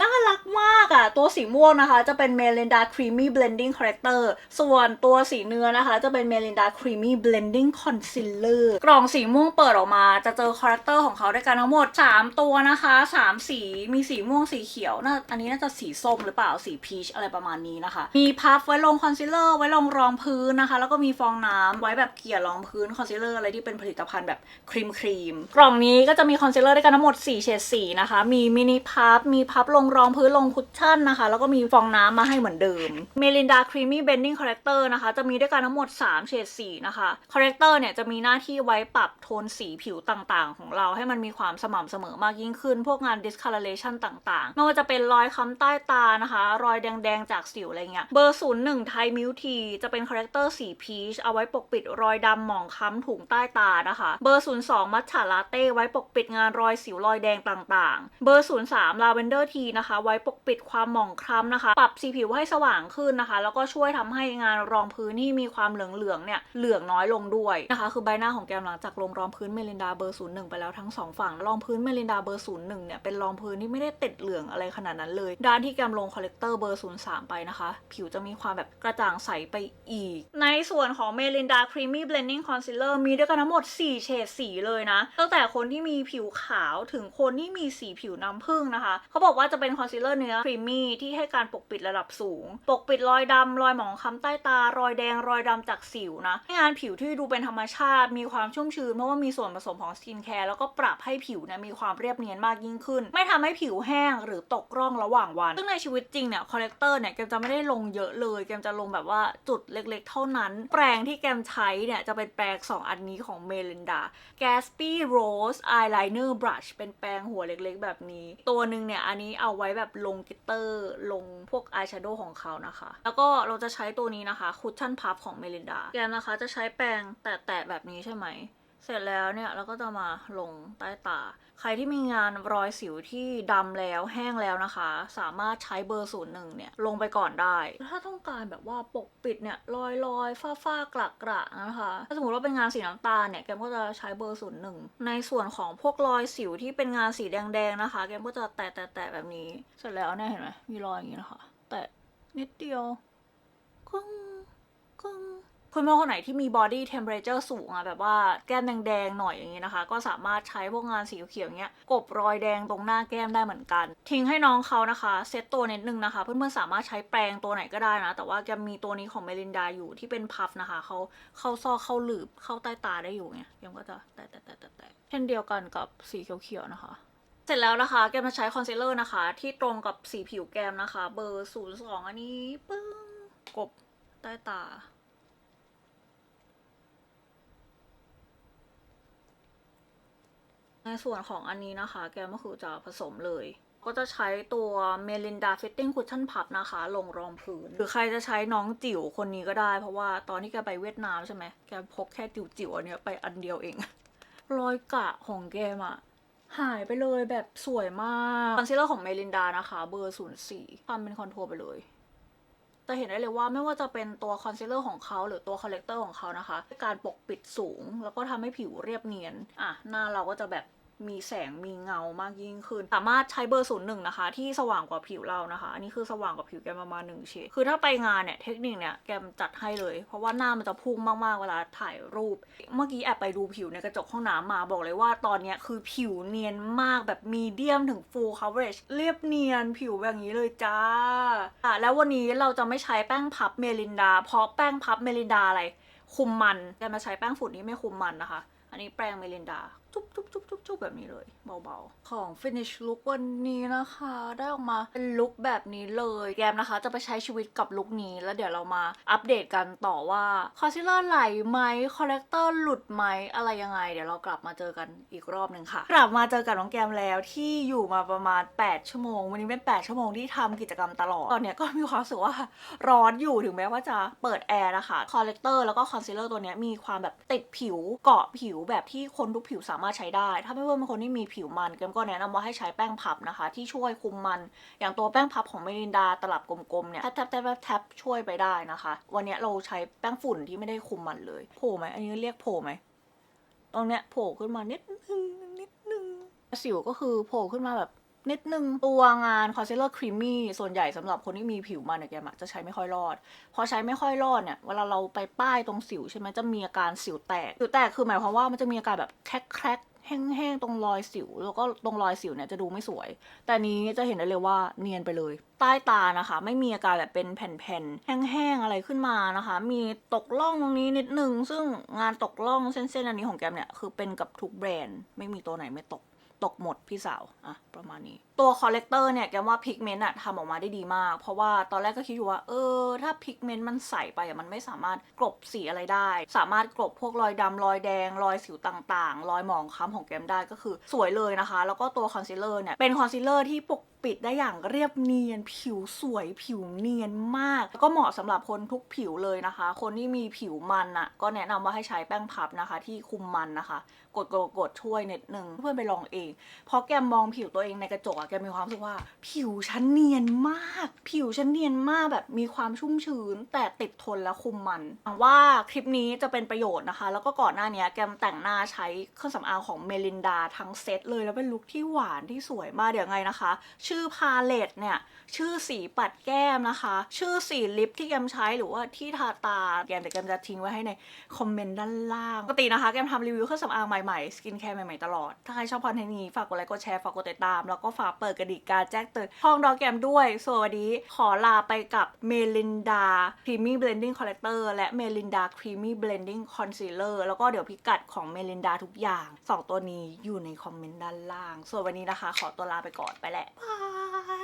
น่ารักมาก อะตัวสีม่วงนะคะ จะเป็นเมลินดาครีมมี่เบลนดิ้งคาแรคเตอร์ส่วนตัวสีเนื้อนะคะ จะเป็นเมลินดาครีมมี่เบลนดิ้งคอนซีลเลอร์กล่องสีม่วงเปิดออกมาจะเจอคาแรคเตอร์ของเขาด้วยกันทั้งหมด 3 ตัวนะคะ 3 สีมีสีม่วงสีเขียวน่าอันนี้น่าจะสีส้มหรือเปล่าสีพีชอะไรประมาณนี้นะคะ มีพัฟไว้ลงคอนซีลเลอร์ไว้ลงรองพื้นนะคะ แล้วก็มีฟองน้ำไว้แบบเกลี่ยรองพื้นคอนซีลเลอร์อะไรที่เป็นผลิตภัณฑ์แบบครีมครีมกล่องนี้ก็จะมีคอนซีลเลอร์ด้วยกันทั้งหมด4เฉดสีนะคะ มีมินิพัฟมีพับลงรองพื้นลงคุชชันนะคะ แล้วก็มีฟองน้ำมาให้เหมือนเดิมเมลินดาครีมมี่เบนดิ้งคาแรคเตอร์นะคะ จะมีด้วยกันทั้งหมด 3 เฉดสีนะคะคาแรคเตอร์เนี่ยจะมีหน้าที่ไว้ปรับโทนสีผิวต่างๆ ของเราให้มันมีความสม่ำเสมอมากยิ่งขึ้น พวกงาน discoloration ต่างๆ ไม่ว่าจะเป็นรอยค้ำใต้ตานะคะ รอยแดงๆ จากสิวอะไรเงี้ย เบอร์01ไทมิวทีจะเป็นคาแรคเตอร์สีพีชเอาไว้ปกปิดรอยดำหมองค้ำถุงใต้ตานะคะ เบอร์02มัทฉาลาเต้ไว้ปกปิดงานรอยสิวรอยแดงต่างๆ เบอร์03ลาเวนเดอร์ทีนะคะ ไว้ปกปิดความหมองคล้ำนะคะ ปรับสีผิวให้สว่างขึ้นนะคะ แล้วก็ช่วยทำให้งานรองพื้นที่มีความเหลืองๆเนี่ยเหลืองน้อยลงด้วยนะคะ คือใบหน้าของแกมหลังจากลงรองพื้นเมลินดาเบอร์01ไปแล้วทั้งสองฝั่งรองพื้นเมลินดาเบอร์01เนี่ยเป็นรองพื้นที่ไม่ได้ติดเหลืองอะไรขนาดนั้นเลย ด้านที่แกมลงคอลเลกเตอร์เบอร์03ไปนะคะ ผิวจะมีความแบบกระจ่างใสไปอีก ในส่วนของเมลินดาครีมมี่เบลนดิ้งคอนซีลเลอร์มีด้วยกันทั้งหมด 4 เฉดสีเลยนะ ตั้งแต่คนที่มีผิวขาวถึงคนที่มีสีผิวน้ำผึ้งนะคะ เขาบอกว่าจะเป็นคอนซีลเลอร์เนื้อครีมมี่ที่ให้การปกปิดระดับสูง ปกปิดรอยดำรอยหมองคล้ำใต้ตา รอยแดงรอยดำจากสิวนะให้งานผิวที่ดูเป็นธรรมชาติ มีความชุ่มชื้นเพราะว่ามีส่วนผสมของสกินแคร์แล้วก็ปรับให้ผิวเนี่ยมีความเรียบเนียนมากยิ่งขึ้น ไม่ทำให้ผิวแห้งหรือตกร่องระหว่างวัน ซึ่งในชีวิตจริงเนี่ยคอลเลกเตอร์เนี่ยแกมจะไม่ได้ลงเยอะเลยแกมจะลงแบบว่าจุดเล็กๆ เท่านั้น แปรงที่แกมใช้เนี่ยจะเป็นแปรงสองอันนี้ของเมลินดา Gatsby Rose Eyeliner Brush เป็นแปรงหัวเล็กๆ แบบนี้ ตัวหนึ่งเนี่ยอันนี้เอาไว้แบบลงกิเตอร์ลงพวกอายแชโดว์ของเขานะคะ แล้วก็เราจะใช้ตัวนี้นะคะคุชชั่นพับของเมลินดาแกมนะคะจะใช้แปรงแตะๆแบบนี้ใช่ไหม เสร็จแล้วเนี่ยเราก็จะมาลงใต้ตา ใครที่มีงานรอยสิวที่ดำแล้วแห้งแล้วนะคะ สามารถใช้เบอร์ศูนย์หนึ่งเนี่ยลงไปก่อนได้ ถ้าต้องการแบบว่าปกปิดเนี่ยรอยรอยฝ้าฝ้ากระกระนะคะ ถ้าสมมติว่าเป็นงานสีน้ำตาลเนี่ยแกมก็จะใช้เบอร์ศูนย์หนึ่งในส่วนของพวกรอยสิวที่เป็นงานสีแดงๆนะคะ แกมก็จะแตะแตะแตะแบบนี้ เสร็จแล้วเนี่ยเห็นไหมมีรอยอย่างนี้นะคะ แตะนิดเดียวกึ้งกึ้ง คุณพ่อคนไหนที่มี body temperature สูงอะแบบว่าแก้มแดงๆหน่อยอย่างนี้นะคะ ก็สามารถใช้พวกงานสีเขียวเงี้ยกบรอยแดงตรงหน้าแก้มได้เหมือนกัน ทิ้งให้น้องเขานะคะเซตตัวนิดนึงนะคะ เพื่อนๆสามารถใช้แปรงตัวไหนก็ได้นะ แต่ว่าจะมีตัวนี้ของเมลินดาอยู่ที่เป็นพัฟนะคะเขาเข้าซอกเข้าหลืบเข้าใต้ตาได้อยู่ไงยังก็จะแตะแตะแตะแตะแตะเช่นเดียวกันกับสีเขียวๆนะคะเสร็จแล้วนะคะ แกมจะใช้คอนซีลเลอร์นะคะ ที่ตรงกับสีผิวแกมนะคะ เบอร์ 02 อันนี้ปึ้งกบใต้ตา ในส่วนของอันนี้นะคะ แกมก็คือจะผสมเลย ก็จะใช้ตัวเมลินดาฟิตติ้งคุชชั่นพับนะคะ ลงรองพื้น หรือใครจะใช้น้องจิ๋วคนนี้ก็ได้ เพราะว่าตอนที่แกไปเวียดนามใช่ไหมแกพกแค่จิ๋วๆอันเนี้ยไปอันเดียวเอง รอยกะของแกมอะหายไปเลยแบบสวยมากคอนซีลเลอร์ของเมลินดานะคะ เบอร์ 04ทำเป็นคอนทัวร์ไปเลย จะเห็นได้เลยว่าไม่ว่าจะเป็นตัวคอนซีลเลอร์ของเขาหรือตัวคอลเลกเตอร์ของเขานะคะ การปกปิดสูง แล้วก็ทำให้ผิวเรียบเนียน อะ หน้าเราก็จะแบบ มีแสงมีเงามากยิ่งขึ้น สามารถใช้เบอร์ศูนย์หนึ่งนะคะ ที่สว่างกว่าผิวเรานะคะ อันนี้คือสว่างกว่าผิวแกมประมาณหนึ่งเฉดคือถ้าไปงานเนี่ยเทคนิคเนี่ยแกมจัดให้เลย เพราะว่าหน้ามันจะพุ่งมากๆเวลาถ่ายรูป เมื่อกี้แอบไปดูผิวในกระจกห้องน้ำมาบอกเลยว่าตอนเนี้ยคือผิวเนียนมากแบบมีเดียมถึง full coverage เรียบเนียนผิวแบบนี้เลยจ้าอะแล้ววันนี้เราจะไม่ใช้แป้งพับเมลินดา เพราะแป้งพับเมลินดาอะไรคุมมันแกมาใช้แป้งฝุ่นนี้ไม่คุมมันนะคะ อันนี้แปรงเมลินดา จุ๊บจุบจุบจุบจุบแบบนี้เลยเบาๆ ของ finish look วันนี้นะคะ ได้ออกมาเป็นลุคแบบนี้เลยแกมนะคะ จะไปใช้ชีวิตกับลุคนี้แล้วเดี๋ยวเรามาอัปเดตกันต่อว่าคอนซีลเลอร์ไหลไหมคอลเลกเตอร์หลุดไหมอะไรยังไง เดี๋ยวเรากลับมาเจอกันอีกรอบหนึ่งค่ะ กลับมาเจอกับน้องแกมแล้วที่อยู่มาประมาณ 8 ชั่วโมง วันนี้เป็น 8 ชั่วโมงที่ทำกิจกรรมตลอดตอนเนี้ยก็มีความรู้สึกว่าร้อนอยู่ถึงแม้ว่าจะเปิดแอร์นะคะคอลเลกเตอร์แล้วก็คอนซีลเลอร์ตัวเนี้ยมีความแบบติดผิวเกาะผิวแบบที่คนทุกผิวสามารถใช้ได้ ถ้าไม่ว่าเป็นคนที่มีผิวมันเกมก็แนะนำว่าให้ใช้แป้งพับนะคะ ที่ช่วยคุมมัน อย่างตัวแป้งพับของเมลินดาตลับกลมๆเนี่ยแทบแทบแทบแทบช่วยไปได้นะคะ วันนี้เราใช้แป้งฝุ่นที่ไม่ได้คุมมันเลยโผล่ไหมอันนี้เรียกโผล่ไหมตรงเนี้ยโผล่ขึ้นมานิดนึงนิดนึงสิวก็คือโผล่ขึ้นมาแบบ นิดนึงตัวงาน concealer creamy ส่วนใหญ่สำหรับคนที่มีผิวมันเนี่ยแกมะจะใช้ไม่ค่อยรอด พอใช้ไม่ค่อยรอดเนี่ยเวลาเราไปป้ายตรงสิวใช่ไหมจะมีอาการสิวแตกสิวแตกคือหมายความว่ามันจะมีอาการแบบแครกๆแห้งๆ ตรงรอยสิว แล้วก็ตรงรอยสิวเนี่ยจะดูไม่สวย แต่นนี้จะเห็นได้เลยว่าเนียนไปเลย ใต้ตานะคะ ไม่มีอาการแบบเป็นแผ่นๆ แห้งๆ อะไรขึ้นมานะคะ มีตกล่องตรงนี้นิดนึง ซึ่งงานตกล่องเส้นๆ อันนี้ของแกมเนี่ย คือเป็นกับทุกแบรนด์ ไม่มีตัวไหนไม่ตก ตกหมดพี่สาว อะ ประมาณนี้ตัวคอลเลกเตอร์เนี่ยแกว่าพิกเมนต์อะทำออกมาได้ดีมาก เพราะว่าตอนแรกก็คิดอยู่ว่า เออ ถ้าพิกเมนต์มันใสไปอะมันไม่สามารถกลบสีอะไรได้ สามารถกลบพวกรอยดำรอยแดง รอยสิวต่างๆ รอยหมองคล้ำของแกมได้ก็คือสวยเลยนะคะ แล้วก็ตัวคอนซีลเลอร์เนี่ยเป็นคอนซีลเลอร์ที่ปกปิดได้อย่างเรียบเนียน ผิวสวย ผิวเนียนมาก แล้วก็เหมาะสำหรับคนทุกผิวเลยนะคะ คนที่มีผิวมันอะก็แนะนำว่าให้ใช้แป้งพับนะคะ ที่คุมมันนะคะ กดกดกดช่วยเนิดนึงเพื่อนไปลองเองเพราะแกมมองผิวตัวเองในกระจกแกมีความรู้สึกว่า ผิวฉันเนียนมาก ผิวฉันเนียนมากแบบมีความชุ่มชื้น แต่ติดทนและคุมมันหวังว่าคลิปนี้จะเป็นประโยชน์นะคะ แล้วก็ก่อนหน้านี้แกมแต่งหน้าใช้เครื่องสำอางของเมลินดาทั้งเซตเลยแล้วเป็นลุคที่หวานที่สวยมากเดี๋ยวไงนะคะ ชื่อพาเลตเนี่ยชื่อสีปัดแก้มนะคะ ชื่อสีลิปที่แกมใช้หรือว่าที่ทาตาแกมแต่แกมจะทิ้งไว้ให้ในคอมเมนต์ด้านล่างปกตินะคะแกมทำรีวิวเครื่องสำอางใหม่ๆสกินแคร์ใหม่ๆตลอดถ้าใครชอบคอนเทนต์นี้ฝากกดไลค์กดแชร์ฝากกดติดตามแล้วก็ฝากเปิดกระดิ่งการแจ้งเตือนห้องดอแกมด้วยส่วนวันนี้ขอลาไปกับเมลินดาครีมมี่เบลนดิ้งคอลเลคเตอร์และเมลินดาครีมมี่เบลนดิ้งคอนซีลเลอร์แล้วก็เดี๋ยวพิกัดของเมลินดาทุกอย่างสองตัวนี้อยู่ในคอมเมนต์ด้านล่าง ส่วนวันนี้นะคะ ขอตัวลาไปก่อนไปแหละบาย